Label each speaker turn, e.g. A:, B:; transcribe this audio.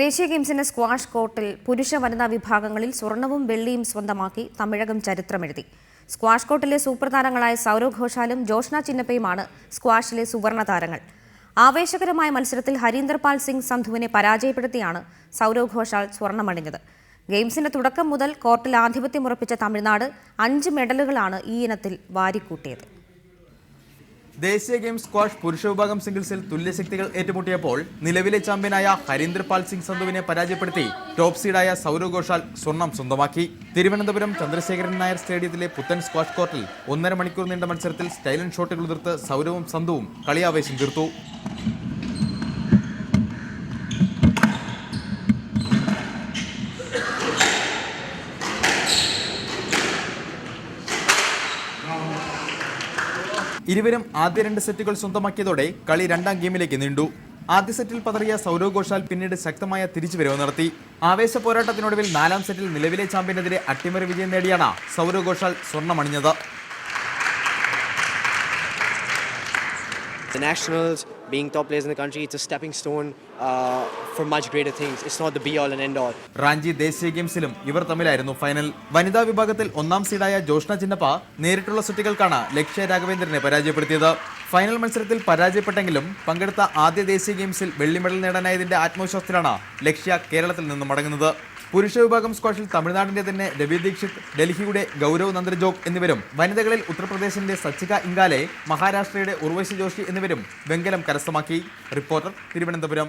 A: ദേശീയ ഗെയിംസിന്റെ സ്ക്വാഷ് കോർട്ടിൽ പുരുഷ വനിതാ വിഭാഗങ്ങളിൽ സ്വർണവും വെള്ളിയും സ്വന്തമാക്കി തമിഴകം ചരിത്രമെഴുതി. സ്ക്വാഷ് കോർട്ടിലെ സൂപ്പർ താരങ്ങളായ സൗരവ് ഘോഷാലും ജോഷ്ന ചിന്നപ്പയുമാണ് സ്ക്വാഷിലെ സുവർണ താരങ്ങൾ. ആവേശകരമായ മത്സരത്തിൽ ഹരീന്ദർപാൽ സിംഗ് സന്ധുവിനെ പരാജയപ്പെടുത്തിയാണ് സൗരവ് ഘോഷാൽ സ്വർണമണിഞ്ഞത്. ഗെയിംസിന്റെ തുടക്കം മുതൽ കോർട്ടിൽ ആധിപത്യം ഉറപ്പിച്ച തമിഴ്നാട് അഞ്ച് മെഡലുകളാണ് ഈ ഇനത്തിൽ വാരിക്കൂട്ടിയത്.
B: ദേശീയ ഗെയിംസ് സ്ക്വാഷ് പുരുഷ വിഭാഗം സിംഗിൾസിൽ തുല്യശക്തികൾ ഏറ്റുമുട്ടിയപ്പോൾ നിലവിലെ ചാമ്പ്യനായ ഹരീന്ദ്രപാൽ സിംഗ് സന്ധുവിനെ പരാജയപ്പെടുത്തി ടോപ്പ് സീഡായ സൗരവ് ഘോഷാൽ സ്വർണം സ്വന്തമാക്കി. തിരുവനന്തപുരം ചന്ദ്രശേഖരൻ നായർ സ്റ്റേഡിയത്തിലെ പുത്തൻ സ്ക്വാഷ് കോർട്ടിൽ ഒന്നര മണിക്കൂർ നീണ്ട മത്സരത്തിൽ സ്റ്റൈലൻ ഷോട്ടുകൾ എതിർത്ത് സൗരവും സന്ധുവും കളിയാവേശം തീർത്തു. ഇരുവരും ആദ്യ രണ്ട് സെറ്റുകൾ സ്വന്തമാക്കിയതോടെ കളി രണ്ടാം ഗെയിമിലേക്ക് നീണ്ടു. ആദ്യ സെറ്റിൽ പതറിയ സൗരവ് ഘോഷാൽ പിന്നീട് ശക്തമായ തിരിച്ചുവരവ് നടത്തി. ആവേശ പോരാട്ടത്തിനൊടുവിൽ നാലാം സെറ്റിൽ നിലവിലെ ചാമ്പ്യനെതിരെ അട്ടിമറി വിജയം നേടിയാണ് Sourav Ghoshal സ്വർണമണിഞ്ഞത്.
C: The nationals, being top players in the country, it's a stepping stone uh, for much greater things. It's not the be all and end all.
B: Ranchi ദേശീയ ഗെയിംസിലും ഇവർ തമ്മിലായിരുന്നു ഫൈനൽ വനിതാ വിഭാഗത്തിൽ ഒന്നാം സീഡായ ജോഷ്ന ചിന്നപ്പ നേരിട്ടുള്ള സെറ്റുകൾക്കാണ് ലക്ഷ്യ രാഘവേന്ദ്രനെ പരാജയപ്പെടുത്തിയത് ഫൈനൽ മത്സരത്തിൽ പരാജയപ്പെട്ടെങ്കിലും പങ്കെടുത്ത ആദ്യ ദേശീയ ഗെയിംസിൽ വെള്ളി മെഡൽ നേടാനായതിന്റെ ആത്മവിശ്വാസത്തിലാണ് ലക്ഷ്യ കേരളത്തിൽ നിന്നും മടങ്ങുന്നത് പുരുഷ വിഭാഗം സ്ക്വാഷിൽ തമിഴ്നാടിന്റെ തന്നെ രവി ദീക്ഷിത് ഡൽഹിയുടെ ഗൗരവ് നന്ദ്രജോഗ് എന്നിവരും വനിതകളിൽ ഉത്തർപ്രദേശിന്റെ സച്ചിക ഇംഗാലെ മഹാരാഷ്ട്രയുടെ ഉർവശി ജോഷി എന്നിവരും വെങ്കലം കരസ്ഥമാക്കി. റിപ്പോർട്ടർ തിരുവനന്തപുരം.